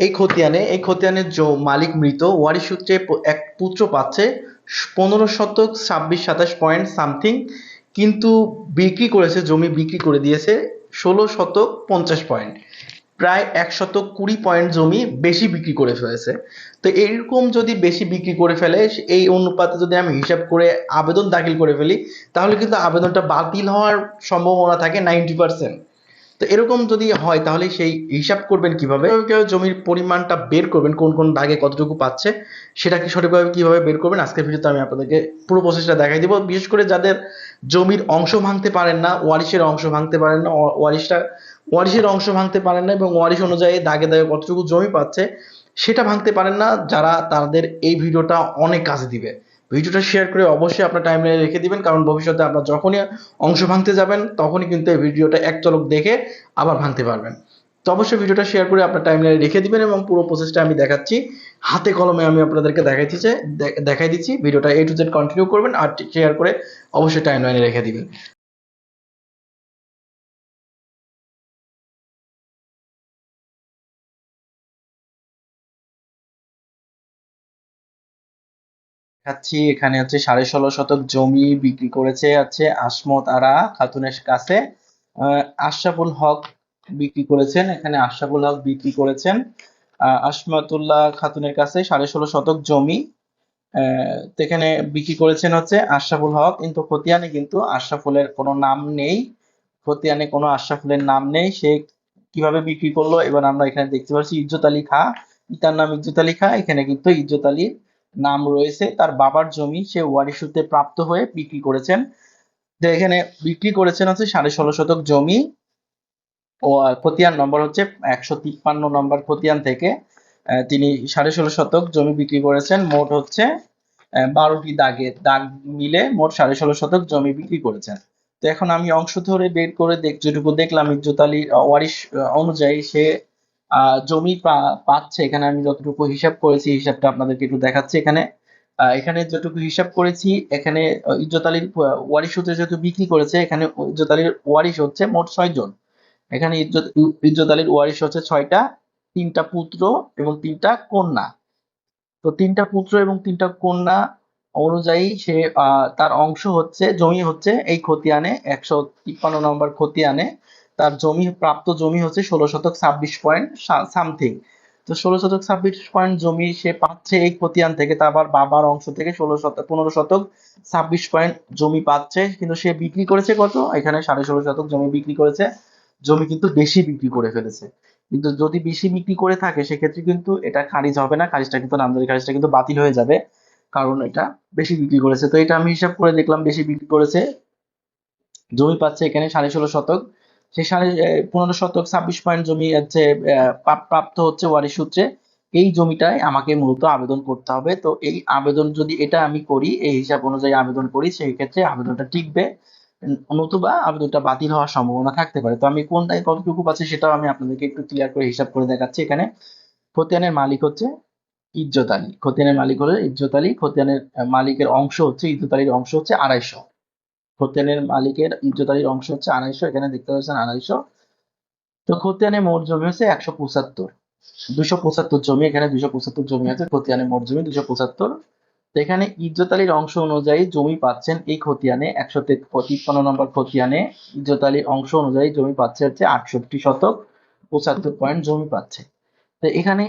এই খতিয়ানে, এই খতিয়ানের মালিক মৃত ওয়ারিশ সূত্রে এক পুত্র পাচ্ছে পনেরো শতক ছাব্বিশ সাতাশ পয়েন্ট সামথিং, কিন্তু বিক্রি করেছে, জমি বিক্রি করে দিয়েছে, ষোলো শতক পঞ্চাশ পয়েন্ট। প্রায় এক শতক কুড়ি পয়েন্ট জমি বেশি বিক্রি করে ফেলেছে। তো এরকম যদি বেশি বিক্রি করে ফেলে, এই অনুপাতে যদি আমি হিসাব করে আবেদন দাখিল করে ফেলি, তাহলে কিন্তু আবেদনটা বাতিল হওয়ার সম্ভাবনা থাকে নাইনটি পার্সেন্ট। তো এরকম যদি হয়, তাহলে সেই হিসাব করবেন কীভাবে? জমির পরিমাণটা বের করবেন, কোন কোন দাগে কতটুকু পাচ্ছে সেটা কি সঠিকভাবে কীভাবে বের করবেন, আজকের ভিডিওতে আমি আপনাদেরকে পুরো প্রসেসটা দেখাই দিব। বিশেষ করে যাদের জমির অংশ ভাঙতে পারেন না, ওয়ারিশের অংশ ভাঙতে পারেন না, ওয়া- ওয়ারিশটা, ওয়ারিশের অংশ ভাঙতে পারেন না এবং ওয়ারিশ অনুযায়ী দাগে দাগে কতটুকু জমি পাচ্ছে, সেটা ভাঙতে পারেন না, যারা তাদের এই ভিডিওটা অনেক কাজে দিবে। ভিডিওটা শেয়ার করে অবশ্যই আপনার টাইমলাইনে রেখে দিবেন, কারণ ভবিষ্যতে আপনার যখনই অংশ ভাঙতে যাবেন, তখনই কিন্তু এই ভিডিওটা এক চলক দেখে আবার ভাঙতে পারবেন। তো অবশ্যই ভিডিওটা শেয়ার করে আপনার টাইমলাইনে রেখে দিবেন এবং পুরো প্রসেসটা আমি দেখাচ্ছি। হাতে কলমে আমি আপনাদেরকে দেখাইছি যে দেখাই দিচ্ছি, ভিডিওটা এ টু জেড কন্টিনিউ করবেন আর শেয়ার করে অবশ্যই টাইমলাইনে রেখে দিবেন। দেখাচ্ছি এখানে হচ্ছে সাড়ে ষোলো শতক জমি বিক্রি করেছে হচ্ছে আসমত আরা খাতুনের কাছে। আশরাফুল হক বিক্রি করেছেন, এখানে আশরাফুল হক বিক্রি করেছেন। আসমাতুল্লাহ খাতুনের কাছে সাড়ে ষোলো শতক জমি। এখানে বিক্রি করেছেন হচ্ছে আশরাফুল হক, কিন্তু খতিয়ানে কিন্তু আশরাফুলের কোনো নাম নেই। খতিয়ানে কোনো আশরাফুলের নাম নেই। সে কীভাবে বিক্রি করল? এবার আমরা এখানে দেখতে পাচ্ছি ইজ্জত আলী খা। পিতার নাম ইজ্জত আলী খা, এখানে কিন্তু ইজ্জত আলীর নাম রয়েছে। তার বাবার জমি সে ওয়ারিশ প্রাপ্ত হয়ে বিক্রি করেছেন। তো এখানে বিক্রি করেছেন হচ্ছে সাড়ে ষোলো শতক জমি। ও খতিয়ান নম্বর হচ্ছে একশো তিপ্পান্ন নম্বর খতিয়ান থেকে তিনি সাড়ে ষোলো শতক জমি বিক্রি করেছেন। মোট হচ্ছে বারোটি দাগে, দাগ মিলে মোট সাড়ে ষোলো শতক জমি বিক্রি করেছেন। তো এখন আমি অংশ ধরে বের করে দেখ, যেটুকু দেখলাম ইজ্জত আলী ওয়ারিশ অনুযায়ী সে জমি পাচ্ছে, এখানে আমি যতটুকু হিসাব করেছি, হিসাবটা আপনাদেরকে একটু দেখাচ্ছি এখানে। এখানে যতটুকু হিসাব করেছি, এখানে ইজ্জত আলীর ওয়ারিশ সূত্রে যেহেতু বিক্রি করেছে, এখানে ইজ্জত আলীর ওয়ারিশ হচ্ছে মোট ছয় জন। এখানে ইজ্জত ইজ্জত আলীর ওয়ারিশ হচ্ছে ছয়টা, তিনটা পুত্র এবং তিনটা কন্যা। তো তিনটা পুত্র এবং তিনটা কন্যা অনুযায়ী সে তার অংশ হচ্ছে, জমি হচ্ছে এই খতিয়ানে, একশো তিপ্পান্ন নম্বর খতিয়ানে। তার জমি, প্রাপ্ত জমি হচ্ছে ষোলো শতক ছাব্বিশ পয়েন্ট সামথিং। তো ষোলো শতক ছাব্বিশ পয়েন্ট জমি সে পাচ্ছে এই খতিয়ান থেকে তার আবার বাবার অংশ থেকে ষোলো শতক পনেরো শতক ছাব্বিশ পয়েন্ট জমি পাচ্ছে। কিন্তু সে বিক্রি করেছে কত? এখানে সাড়ে ষোলো শতক জমি বিক্রি করেছে। জমি কিন্তু বেশি বিক্রি করে ফেলেছে। কিন্তু যদি বেশি বিক্রি করে থাকে, সেক্ষেত্রে কিন্তু এটা খারিজ হবে না। খারিজটা কিন্তু নামদারি খারিজটা কিন্তু বাতিল হয়ে যাবে, কারণ এটা বেশি বিক্রি করেছে। তো এটা আমি হিসাব করে দেখলাম, বেশি বিক্রি করেছে। জমি পাচ্ছে এখানে সাড়ে ষোলো শতক। সেই সাড়ে পনেরো শতক, ছাব্বিশ পয়েন্ট জমি হচ্ছে প্রাপ্ত হচ্ছে ওয়ারিশ সূত্রে। এই জমিটায় আমাকে মূলত আবেদন করতে হবে। তো এই আবেদন যদি এটা আমি করি, এই হিসাব অনুযায়ী আবেদন করি সেই ক্ষেত্রে আবেদনটা টিকবে। নতুবা আবেদনটা বাতিল হওয়ার সম্ভাবনা থাকতে পারে। তো আমি কোনটায় কতটুকু পাচ্ছি সেটাও আমি আপনাদেরকে একটু ক্লিয়ার করে হিসাব করে দেখাচ্ছি। এখানে খতিয়ানের মালিক হচ্ছে ইজ্জত আলী। খতিয়ানের মালিক হলো ইজ্জত আলী। খতিয়ানের মালিকের অংশ হচ্ছে, ইজ্জত আলীর অংশ হচ্ছে আড়াইশো। খতিয়ানের মালিকের ইজ্জত আলীর অংশ হচ্ছে আড়াইশো, এখানে দেখতে পাচ্ছেন আড়াইশো। তো খতিয়ানে মোট জমি হচ্ছে একশো পঁচাত্তর। দুশো পঁচাত্তর জমি, এখানে দুশো পঁচাত্তর জমি আছে, খতিয়ানে মোট জমি দুশো পঁচাত্তর। তো এখানে ইজ্জতালির অংশ অনুযায়ী জমি পাচ্ছেন এই খতিয়ানে একশো তিপ্পান্ন নম্বর খতিয়ানে। ইজ্জতালির অংশ অনুযায়ী জমি পাচ্ছে হচ্ছে আটষট্টি শতক, পঁচাত্তর পয়েন্ট জমি পাচ্ছে। তো এখানে,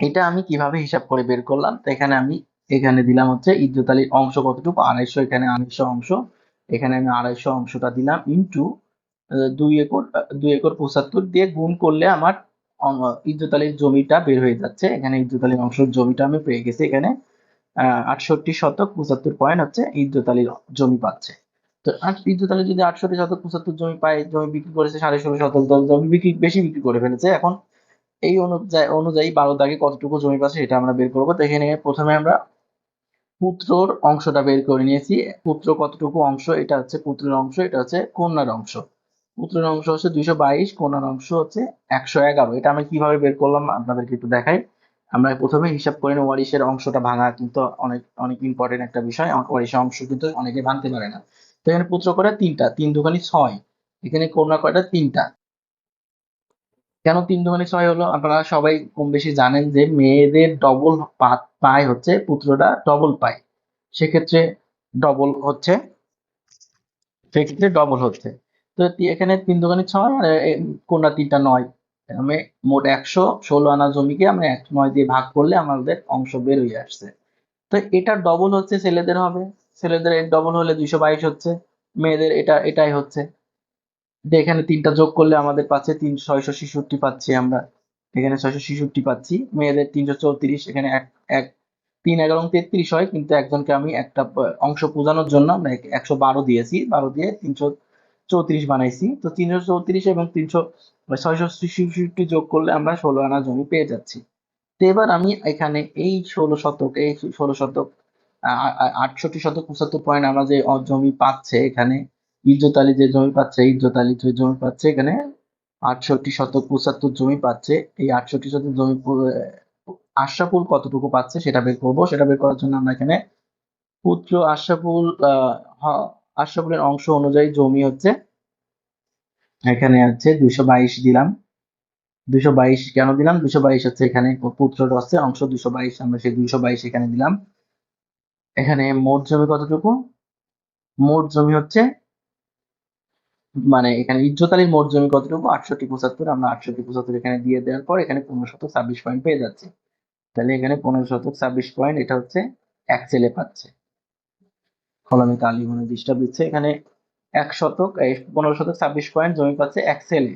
এটা আমি কীভাবে হিসাব করে বের করলাম? তো এখানে আমি এখানে দিলাম হচ্ছে ইজ্জত আলীর অংশ কতটুকু? আড়াইশো, এখানে আড়াইশো অংশ। এখানে আমি আড়াইশো অংশটা দিলাম ইন্টু দুই একর দুই একর পঁচাত্তর দিয়ে গুণ করলে আমার ইজ্জত আলীর জমিটা বের হয়ে যাচ্ছে। এখানে ইজ্জত আলীর অংশের জমিটা আমি পেয়ে গেছি এখানে আটষট্টি শতক পঁচাত্তর পয়েন্ট হচ্ছে ইজ্জত আলীর জমি পাচ্ছে। তো ইজ্জত আলী যদি আটষট্টি শতক পঁচাত্তর জমি পায়, জমি বিক্রি করেছে সাড়ে ষোলো শতক জমি বিক্রি, বেশি বিক্রি করে ফেলেছে। এখন এই অনুযায়ী অনুযায়ী বারো দাগে কতটুকু জমি পাচ্ছে সেটা আমরা বের করব। তো এখানে প্রথমে আমরা পুত্রর অংশটা বের করে নিয়েছি। পুত্র কতটুকু অংশ? এটা হচ্ছে পুত্রের অংশ, এটা হচ্ছে কন্যার অংশ। পুত্রের অংশ হচ্ছে দুইশো বাইশ, কন্যার অংশ হচ্ছে একশো এগারো। এটা আমি কীভাবে বের করলাম আপনাদেরকে একটু দেখাই। আমরা প্রথমে হিসাব করে নিই ওয়ারিশের অংশটা ভাঙা কিন্তু অনেক অনেক ইম্পর্টেন্ট একটা বিষয়। ওয়ারিশের অংশ কিন্তু অনেকে ভাঙতে পারে না। তো এখানে পুত্র কয়টা? তিনটা। তিন দুখানি ছয়। এখানে কন্যা কয়টা? তিনটা। কেন তিন দুগুণে ছয় হলো? আপনারা সবাই কম বেশি জানেন যে মেয়েদের ডবল পায় হচ্ছে পুত্রটা ডবল পায় সেক্ষেত্রে ডবল হচ্ছে, সেক্ষেত্রে ডবল হচ্ছে। তো এখানে তিন দোকানে ছয়, আর কোনটা তিনটা নয়? আমি মোট একশো ষোলো আনা জমিকে আমরা এক নয় দিয়ে ভাগ করলে আমাদের অংশ বের হয়ে আসছে। তো এটা ডবল হচ্ছে, ছেলেদের হবে। ছেলেদের ডবল হলে দুইশো বাইশ হচ্ছে। মেয়েদের এটা এটাই হচ্ছে। যে এখানে তিনটা যোগ করলে আমাদের পাচ্ছে তিন ছয়শো ছেষট্টি পাচ্ছি আমরা। এখানে ছয়শো ছেষট্টি পাচ্ছি। মেয়েদের তিনশো চৌত্রিশ, এখানে এক এক, তিন, এগারো তেত্রিশ হয়, কিন্তু একজনকে আমি একটা অংশ বোঝানোর জন্য আমরা এক- একশো বারো দিয়েছি। বারো দিয়ে তিনশো চৌত্রিশ বানাইছি। তো তিনশো চৌত্রিশ এবং তিনশো ছয়শো ছেষট্টি যোগ করলে আমরা ষোলো আনা জমি পেয়ে যাচ্ছি। তো এবার আমি এখানে এই ষোলো শতক, এই ষোলো শতক আটষট্টি শতক, পঁচাত্তর পয়েন্ট আমরা যে জমি পাচ্ছে এখানে, ইজ্জত আলী যে জমি পাচ্ছে, ইজ্জত আলী যে জমি পাচ্ছে এখানে আটষট্টি শতক পঁচাত্তর জমি পাচ্ছে। এই আটষট্টি শতক জমি আশরাফুল কতটুকু পাচ্ছে সেটা বের করব। সেটা বের করার জন্য আমরা এখানে পুত্র আশরাফুল আশরাফুলের অংশ অনুযায়ী জমি হচ্ছে এখানে আছে দুইশো বাইশ দিলাম। দুইশো বাইশ কেন দিলাম? দুইশো বাইশ হচ্ছে এখানে পুত্র হচ্ছে অংশ, দুইশো বাইশ, আমরা সেই দুইশো বাইশ এখানে দিলাম। এখানে মোট জমি কতটুকু? মোট জমি হচ্ছে মানে এখানে ইজ্জত আলীর মোট জমি কতটুকু? আটষট্টি, পঁচাত্তর। আমরা আটষট্টি, পঁচাত্তর এখানে দিয়ে দেওয়ার পর এখানে পনেরো শতক, ছাব্বিশ পয়েন্ট পেয়ে যাচ্ছে। তাহলে এখানে পনেরো শতক, ছাব্বিশ পয়েন্ট এটা হচ্ছে এক ছেলে পাচ্ছে। কলমে কালি মানে ডিস্টার্ব দিচ্ছে। এখানে এক শতক পনেরো শতক, ছাব্বিশ পয়েন্ট জমি পাচ্ছে এক ছেলে।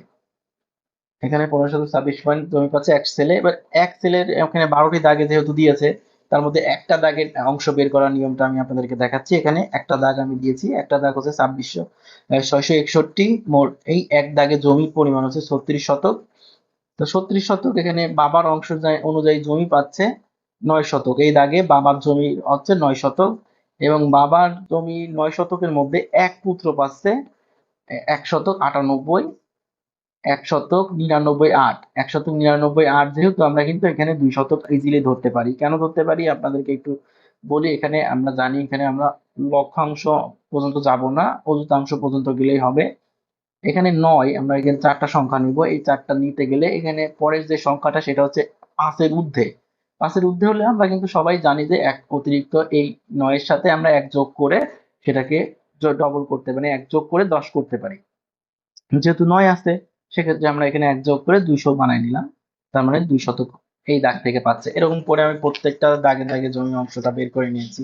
এখানে পনেরো শতক, ছাব্বিশ পয়েন্ট জমি পাচ্ছে এক ছেলে। এবার এক ছেলের এখানে বারোটি দাগে যেহেতু দিয়েছে তার মধ্যে একটা দাগের অংশ বের করার নিয়মটা আমি আপনাদেরকে দেখাচ্ছি। এখানে একটা দাগ আমি দিয়েছি, একটা দাগ হচ্ছে ছাব্বিশশো ছয়শো একষট্টি, মোট এই এক দাগে জমির পরিমাণ হচ্ছে ছত্রিশ শতক। তো ছত্রিশ শতক এখানে বাবার অংশ অনুযায়ী জমি পাচ্ছে নয় শতক। এই দাগে বাবার জমি হচ্ছে নয় শতক এবং বাবার জমি নয় শতকের মধ্যে এক পুত্র পাচ্ছে এক শতক আটানব্বই। এক শতক নিরানব্বই আট। এক শতক নিরানব্বই আট যেহেতু আমরা কিন্তু এখানে দুই শতক ইজিলি ধরতে পারি। কেন ধরতে পারি? আপনাদেরকে একটু বলি, এখানে আমরা জানি, এখানে আমরা লক্ষাংশ পর্যন্ত যাব না, অযুতাংশ পর্যন্ত গেলেই হবে। এখানে নয়, আমরা এখানে চারটা সংখ্যা নিব। এই চারটা নিতে গেলে এখানে পরের যে সংখ্যাটা, সেটা হচ্ছে পাঁচের ঊর্ধ্বে। পাঁচের ঊর্ধ্বে হলে আমরা কিন্তু সবাই জানি যে এক অতিরিক্ত এই নয়ের সাথে আমরা এক যোগ করে সেটাকে ডবল করতে মানে এক যোগ করে দশ করতে পারি। যেহেতু নয় আছে সেক্ষেত্রে আমরা এখানে এক যোগ করে দুইশো বানাই নিলাম। তার মানে দুই শতক এই দাগ থেকে পাচ্ছে। এরকম করে আমি প্রত্যেকটা দাগে দাগে জমির অংশটা বের করে নিয়েছি।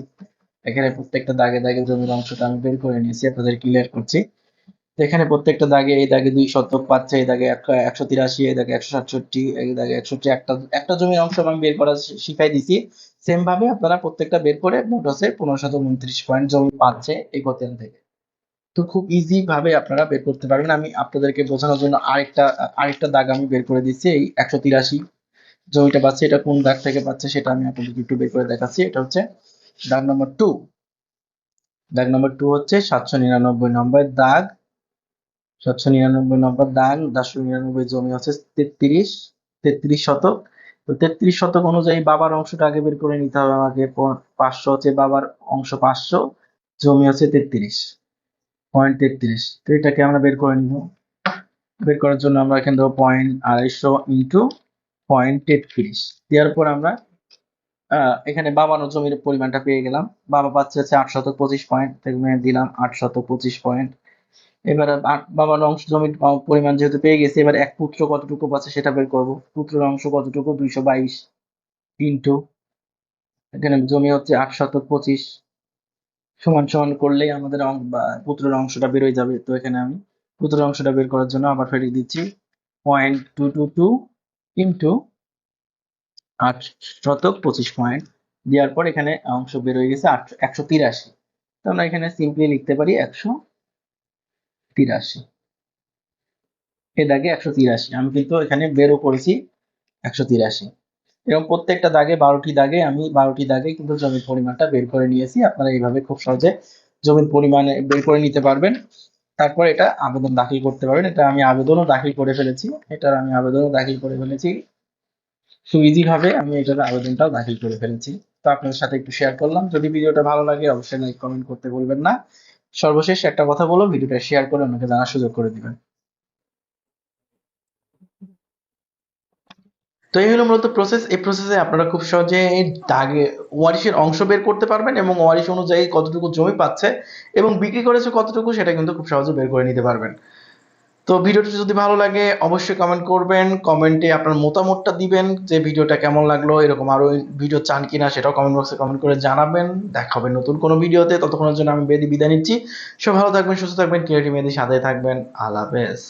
এখানে প্রত্যেকটা দাগে দাগে জমির অংশটা আমি বের করে নিয়েছি, আপনাদের ক্লিয়ার করছি। এখানে প্রত্যেকটা দাগে এই দাগে দুই শতক পাচ্ছে, এই দাগে একশো তিরাশি, এই দাগে একশো সাতষট্টি, এই দাগে একষট্টি একটা একটা জমির অংশ আমি বের করা শিখাই দিছি। সেম ভাবে আপনারা প্রত্যেকটা বের করে মোট হচ্ছে পনেরো শত উনত্রিশ পয়েন্ট জমি পাচ্ছে এই খতিয়ান থেকে। তো খুব ইজি ভাবে আপনারা বের করতে পারবেন। আমি আপনাদেরকে বোঝানোর জন্য আরেকটা আরেকটা দাগ আমি বের করে দিচ্ছি, এই একশো তিরাশি জমিটা পাচ্ছে, এটা কোন দাগ থেকে পাচ্ছে সেটা আমি আপনাদেরকে একটু বের করে দেখাচ্ছি। এটা হচ্ছে দাগ নম্বর টু দাগ নম্বর টু হচ্ছে সাতশো নিরানব্বই নম্বর দাগ। সাতশো নিরানব্বই নম্বর দাগ চারশো নিরানব্বই জমি হচ্ছে তেত্রিশ তেত্রিশ শতক। তো তেত্রিশ শতক অনুযায়ী বাবার অংশটা আগে বের করে নিতে হবে আমাকে, পাঁচশো হচ্ছে বাবার অংশ পাঁচশো, জমি হচ্ছে তেত্রিশ। পয়েন্ট তেত্রিশ তো এটাকে আমরা বের করে নিব। বের করার জন্য আমরা এখানে দেবো পয়েন্ট আড়াইশো ইন্টু পয়েন্ট তেত্রিশ দেওয়ার পর আমরা এখানে বাবার জমির পরিমাণটা পেয়ে গেলাম। বাবা পাচ্ছে হচ্ছে আট শতক পঁচিশ পয়েন্ট দিলাম আট শতক পঁচিশ পয়েন্ট এবার বাবার অংশ জমির পরিমাণ যেহেতু পেয়ে গেছে, এবার এক পুত্র কতটুকু পাচ্ছে সেটা বের করব। পুত্রের অংশ কতটুকু? দুইশো বাইশ ইন্টু এখানে জমি হচ্ছে আট শতক পঁচিশ। সমান সমান করলেই আমাদের পুত্রের অংশটা বের হয়ে যাবে। তো এখানে আমি পুত্রের অংশটা বের করার জন্য আবার ফেরিয়ে দিচ্ছি। Point two two two into আট শতক পঁচিশ পয়েন্ট। দেওয়ার পর এখানে অংশ বের হয়ে গেছে আট, একশো তিরাশি। তো আমরা এখানে সিম্পলি লিখতে পারি একশো তিরাশি। এ দাগে একশো তিরাশি। আমি কিন্তু এখানে বেরও করেছি একশো তিরাশি। এরকম প্রত্যেকটা দাগে বারোটি দাগে, আমি বারোটি দাগে কিন্তু জমির পরিমাণটা বের করে নিয়েছি। আপনারা এইভাবে খুব সহজে জমির পরিমাণে বের করে নিতে পারবেন। তারপর এটা আবেদন দাখিল করতে পারবেন। এটা আমি আবেদনও দাখিল করে ফেলেছি। এটার আমি আবেদনও দাখিল করে ফেলেছি। সুইজি ভাবে আমি এটার আবেদনটাও দাখিল করে ফেলেছি। তো আপনাদের সাথে একটু শেয়ার করলাম। যদি ভিডিওটা ভালো লাগে, অবশ্যই লাইক কমেন্ট করতে বলবেন না। সর্বশেষ একটা কথা বলো ভিডিওটা শেয়ার করে অন্যকে জানার সুযোগ করে দিবেন। তো এই হলো মূলত প্রসেস এই প্রসেসে আপনারা খুব সহজে দাগে ওয়ারিশের অংশ বের করতে পারবেন এবং ওয়ারিশ অনুযায়ী কতটুকু জমি পাচ্ছে এবং বিক্রি করেছে কতটুকু সেটা কিন্তু খুব সহজে বের করে নিতে পারবেন। তো ভিডিওটি যদি ভালো লাগে, অবশ্যই কমেন্ট করবেন। কমেন্টে আপনার মতামতটা দিবেন যে ভিডিওটা কেমন লাগল, এরকম আরও ভিডিও চান কিনা সেটাও কমেন্ট বক্সে কমেন্ট করে জানাবেন। দেখা হবে নতুন কোনো ভিডিওতে। ততক্ষণের জন্য আমি বেদি বিদায় নিচ্ছি। সব ভালো থাকবেন, সুস্থ থাকবেন ক্রিয়েটিভ মেয়েদের সাথে থাকবেন। আল্লাহ হাফেজ।